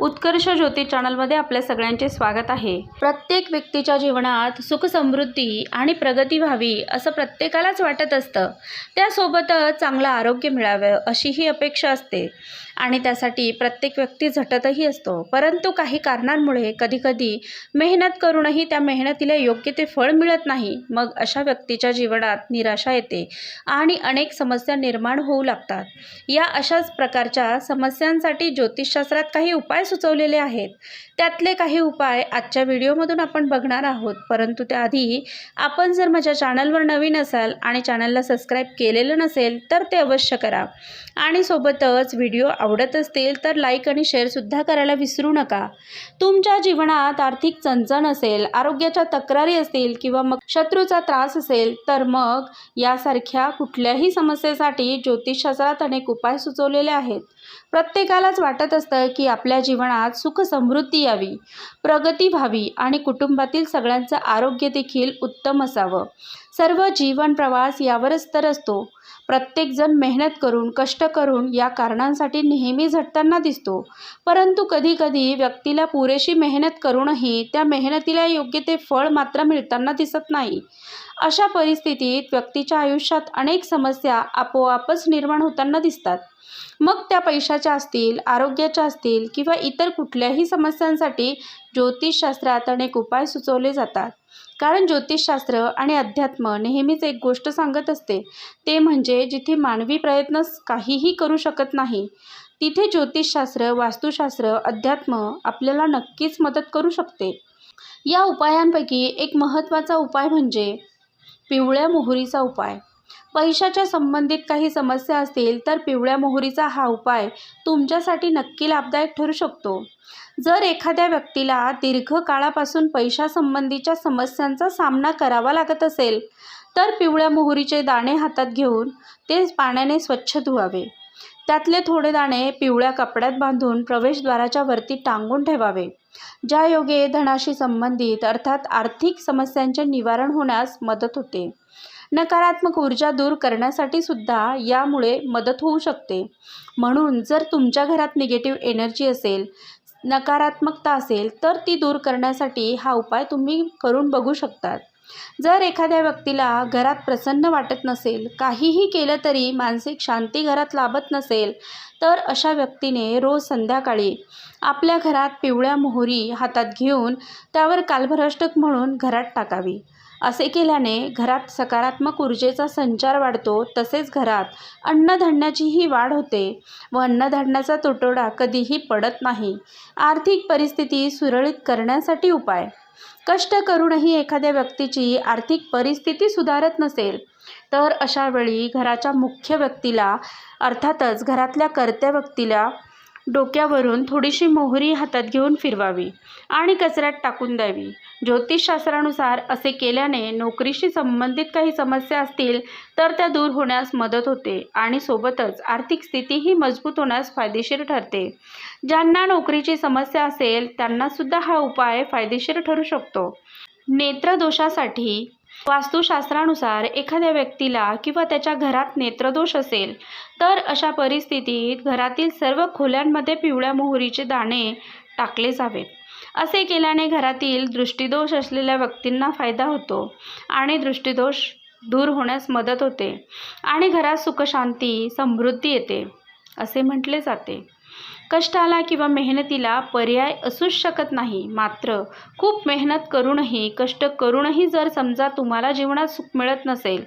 उत्कर्ष ज्योती चॅनलमध्ये आपल्या सगळ्यांचे स्वागत आहे. प्रत्येक व्यक्तीच्या जीवनात सुख समृद्धी आणि प्रगती व्हावी असं प्रत्येकालाच वाटत असतं. त्यासोबतच चांगलं आरोग्य मिळावं अशी ही अपेक्षा असते. आणि त्यासाठी प्रत्येक व्यक्ती झटतही असतो. परंतु काही कारणांमुळे कधीकधी मेहनत करूनही त्या मेहनतीला योग्य ते फळ मिळत नाही. मग अशा व्यक्तीच्या जीवनात निराशा येते आणि अनेक समस्या निर्माण होऊ लागतात. या अशाच प्रकारच्या समस्यांसाठी ज्योतिषशास्त्रात काही उपाय सुचवलेले आहेत. त्यातले काही उपाय आजच्या व्हिडिओमधून आपण बघणार आहोत. परंतु त्याआधी आपण जर माझ्या चॅनलवर नवीन असाल आणि चॅनलला सबस्क्राईब केलेलं नसेल तर ते अवश्य करा. आणि सोबतच व्हिडिओ आवडत असतील तर लाईक आणि शेअरसुद्धा करायला विसरू नका. तुमच्या जीवनात आर्थिक चणचण असेल आरोग्याच्या तक्रारी असतील किंवा मग शत्रूचा त्रास असेल तर मग यासारख्या कुठल्याही समस्येसाठी ज्योतिषशास्त्रात अनेक उपाय सुचवलेले आहेत. प्रत्येकालाच वाटत असतं की आपल्या जीवनात सुख समृद्धी यावी प्रगती व्हावी आणि कुटुंबातील सगळ्यांचं आरोग्य देखील उत्तम असावं. सर्व जीवन प्रवास यावरच तर असतो. प्रत्येकजण मेहनत करून कष्ट करून या कारणांसाठी नेहमी झटताना दिसतो. परंतु कधीकधी व्यक्तीला पुरेशी मेहनत करूनही त्या मेहनतीला योग्य ते फळ मात्र मिळताना दिसत नाही. अशा परिस्थितीत व्यक्तीच्या आयुष्यात अनेक समस्या आपोआपच निर्माण होताना दिसतात. मग त्या पैशाच्या असतील आरोग्याच्या असतील किंवा इतर कुठल्याही समस्यांसाठी ज्योतिषशास्त्रात अनेक उपाय सुचवले जातात. कारण ज्योतिषशास्त्र आणि अध्यात्म नेहमीच एक गोष्ट सांगत असते. ते म्हणजे जिथे मानवी प्रयत्न काहीही करू शकत नाही तिथे ज्योतिषशास्त्र वास्तुशास्त्र अध्यात्म आपल्याला नक्कीच मदत करू शकते. या उपायांपैकी एक महत्त्वाचा उपाय म्हणजे पिवळ्या मोहरीचा उपाय. पैशाच्या संबंधित काही समस्या असतील तर पिवळ्या मोहरीचा हा उपाय तुमच्यासाठी नक्की लाभदायक ठरू शकतो. जर एखाद्या व्यक्तीला दीर्घकाळापासून पैशासंबंधीच्या समस्यांचा सामना करावा लागत असेल तर पिवळ्या मोहरीचे दाणे हातात घेऊन ते पाण्याने स्वच्छ धुवावे. त्यातले थोडे दाणे पिवळ्या कपड्यात बांधून प्रवेशद्वाराच्या वरती टांगून ठेवावे. ज्या योगे धनाशी संबंधित अर्थात आर्थिक समस्यांचे निवारण होण्यास मदत होते. नकारात्मक ऊर्जा दूर करण्यासाठी सुद्धा यामुळे मदत होऊ शकते. म्हणून जर तुमच्या घरात निगेटिव्ह एनर्जी असेल नकारात्मकता असेल तर ती दूर करण्यासाठी हा उपाय तुम्ही करून बघू शकतात. जर एखाद्या व्यक्तीला घरात प्रसन्न वाटत नसेल काहीही केलं तरी मानसिक शांती घरात लाभत नसेल तर अशा व्यक्तीने रोज संध्याकाळी आपल्या घरात पिवळ्या मोहरी हातात घेऊन त्यावर कालभ्रष्टक म्हणून घरात टाकावी. असे केल्याने घरात सकारात्मक ऊर्जेचा संचार वाढतो तसेच घरात अन्नधान्याचीही वाढ होते व अन्नधान्याचा तुटवडा कधीही पडत नाही. आर्थिक परिस्थिती सुरळीत करण्यासाठी उपाय कष्ट करूनही एखाद्या व्यक्तीची आर्थिक परिस्थिती सुधारत नसेल तर अशावेळी घराच्या मुख्य व्यक्तीला अर्थातच घरातल्या कर्त्या व्यक्तीला डोक्यावरून थोडीशी मोहरी हातात घेऊन फिरवावी आणि कचऱ्यात टाकून द्यावी. ज्योतिषशास्त्रानुसार असे केल्याने नोकरीशी संबंधित काही समस्या असतील तर त्या दूर होण्यास मदत होते आणि सोबतच आर्थिक स्थितीही मजबूत होण्यास फायदेशीर ठरते. ज्यांना नोकरीची समस्या असेल त्यांनासुद्धा हा उपाय फायदेशीर ठरू शकतो. नेत्रदोषासाठी वास्तुशास्त्रानुसार एखाद्या व्यक्तीला किंवा त्याच्या घरात नेत्रदोष असेल तर अशा परिस्थितीत घरातील सर्व खोल्यांमध्ये पिवळ्या मोहरीचे दाणे टाकले जावेत. असे केल्याने घरातील दृष्टिदोष असलेल्या व्यक्तींना फायदा होतो आणि दृष्टिदोष दूर होण्यास मदत होते आणि घरात सुखशांती समृद्धी येते असे म्हटले जाते. कष्टाला किंवा मेहनतीला पर्याय असूच शकत नाही. मात्र खूप मेहनत करूनही कष्ट करूनही जर समजा तुम्हाला जीवनात सुख मिळत नसेल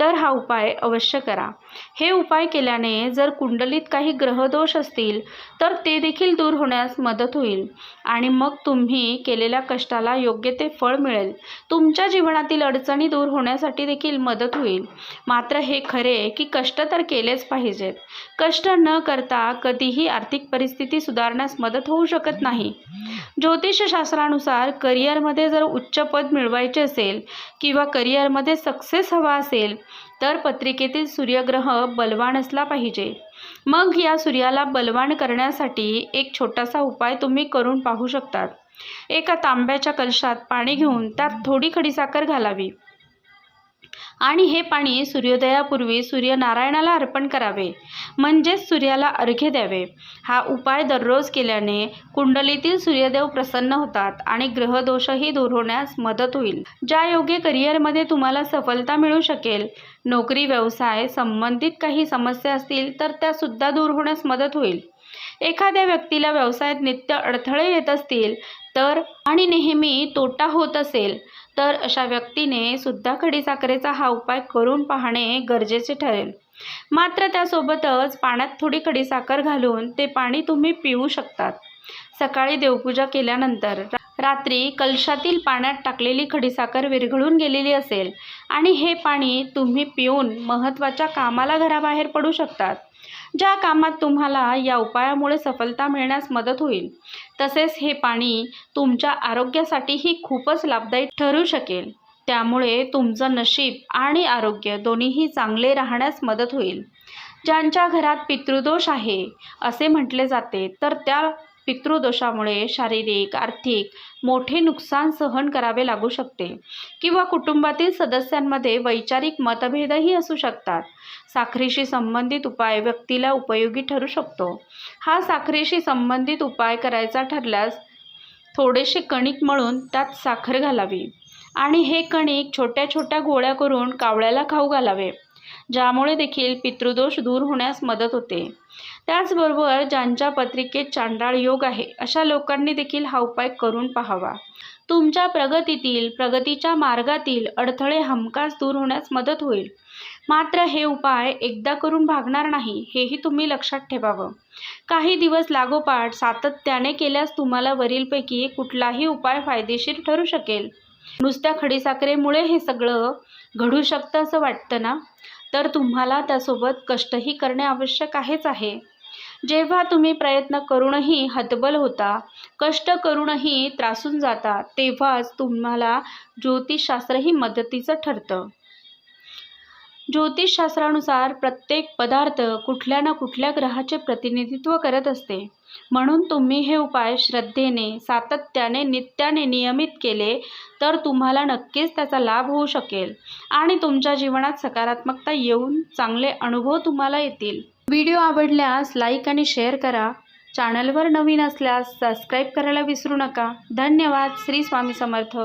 तर हा उपाय अवश्य करा. हे उपाय केल्याने जर कुंडलीत काही ग्रहदोष असतील तर ते देखील दूर होण्यास मदत होईल आणि मग तुम्ही केलेल्या कष्टाला योग्य ते फळ मिळेल. तुमच्या जीवनातील अडचणी दूर होण्यासाठी देखील मदत होईल. मात्र हे खरे की कष्ट तर केलेच पाहिजेत. कष्ट न करता कधीही आर्थिक परिस्थिती सुधारण्यास मदत होऊ शकत नाही. ज्योतिषशास्त्रानुसार करिअरमध्ये जर उच्च पद मिळवायचे असेल किंवा करिअरमध्ये सक्सेस हवा असेल तर पत्रिकेतील सूर्यग्रह बलवान असला पाहिजे. मग या सूर्याला बलवान करण्यासाठी एक छोटासा उपाय तुम्ही करून पाहू शकतात. एका तांब्याच्या कलशात पाणी घेऊन त्यात थोडी खडीसाखर घालावी. आणि हे पाणी सूर्योदयापूर्वी सूर्यनारायणाला अर्पण करावे म्हणजेच सूर्याला अर्घ्य द्यावे. हा उपाय दररोज केल्याने कुंडलीतील सूर्यदेव प्रसन्न होतात आणि ग्रहदोषही दूर होण्यास मदत होईल. ज्या योग्य करिअरमध्ये तुम्हाला सफलता मिळू शकेल नोकरी व्यवसाय संबंधित काही समस्या असतील तर त्या सुद्धा दूर होण्यास मदत होईल. एखाद्या व्यक्तीला व्यवसायात नित्य अडथळे येत असतील तर आणि नेहमी तोटा होत असेल तर अशा व्यक्तीने सुद्धा खडीसाखरेचा हा उपाय करून पाहणे गरजेचे ठरेल. मात्र त्यासोबतच पाण्यात थोडी खडीसाखर घालून ते पाणी तुम्ही पिऊ शकतात. सकाळी देवपूजा केल्यानंतर रात्री कलशातील पाण्यात टाकलेली खडीसाखर विरघळून गेलेली असेल आणि हे पाणी तुम्ही पिऊन महत्त्वाच्या कामाला घराबाहेर पडू शकतात. ज्या कामात तुम्हाला या उपायामुळे सफलता मिळण्यास मदत होईल तसेच हे पाणी तुमच्या आरोग्यासाठीही खूपच लाभदायी ठरू शकेल. त्यामुळे तुमचं नशीब आणि आरोग्य दोन्हीही चांगले राहण्यास मदत होईल. ज्यांच्या घरात पितृदोष आहे असे म्हटले जाते तर त्या पितृदोषामुळे शारीरिक आर्थिक मोठे नुकसान सहन करावे लागू शकते. किंवा कुटुंबातील सदस्यांमध्ये वैचारिक मतभेदही असू शकतात. साखरेशी संबंधित उपाय व्यक्तीला उपयोगी ठरू शकतो. हा साखरेशी संबंधित उपाय करायचा ठरल्यास थोडेसे कणिक मळून त्यात साखर घालावी. आणि हे कणिक छोट्या छोट्या गोळ्या करून कावळ्याला खाऊ घालावे. ज्यामुळे देखील पितृदोष दूर होण्यास मदत होते. त्याचबरोबर ज्यांच्या पत्रिकेत चांडाळ योग आहे अशा लोकांनी देखील हा उपाय करून पाहावा. तुमच्या प्रगतीतील प्रगतीच्या मार्गातील अडथळे हमखास दूर होण्यास मदत होईल. मात्र हे उपाय एकदा करून भागणार नाही हेही तुम्ही लक्षात ठेवावं. काही दिवस लागोपाठ सातत्याने केल्यास तुम्हाला वरीलपैकी कुठलाही उपाय फायदेशीर ठरू शकेल. नुसत्या खडीसाखरेमुळे हे सगळं घडू शकतं असं वाटतं ना? तर तुम्हाला त्यासोबत कष्टही करणे आवश्यक आहेच आहे. जेव्हा तुम्ही प्रयत्न करूनही हतबल होता कष्ट करूनही त्रासून जाता तेव्हाच तुम्हाला ज्योतिषशास्त्रही मदतीचं ठरतं. ज्योतिषशास्त्रानुसार प्रत्येक पदार्थ कुठल्या ना कुठल्या ग्रहाचे प्रतिनिधित्व करत असते. म्हणून तुम्ही हे उपाय श्रद्धेने सातत्याने नित्याने नियमित केले तर तुम्हाला नक्कीच त्याचा लाभ होऊ शकेल आणि तुमच्या जीवनात सकारात्मकता येऊन चांगले अनुभव तुम्हाला येतील. व्हिडिओ आवडल्यास लाईक आणि शेअर करा. चॅनलवर नवीन असल्यास सबस्क्राईब करायला विसरू नका. धन्यवाद. श्री स्वामी समर्थ.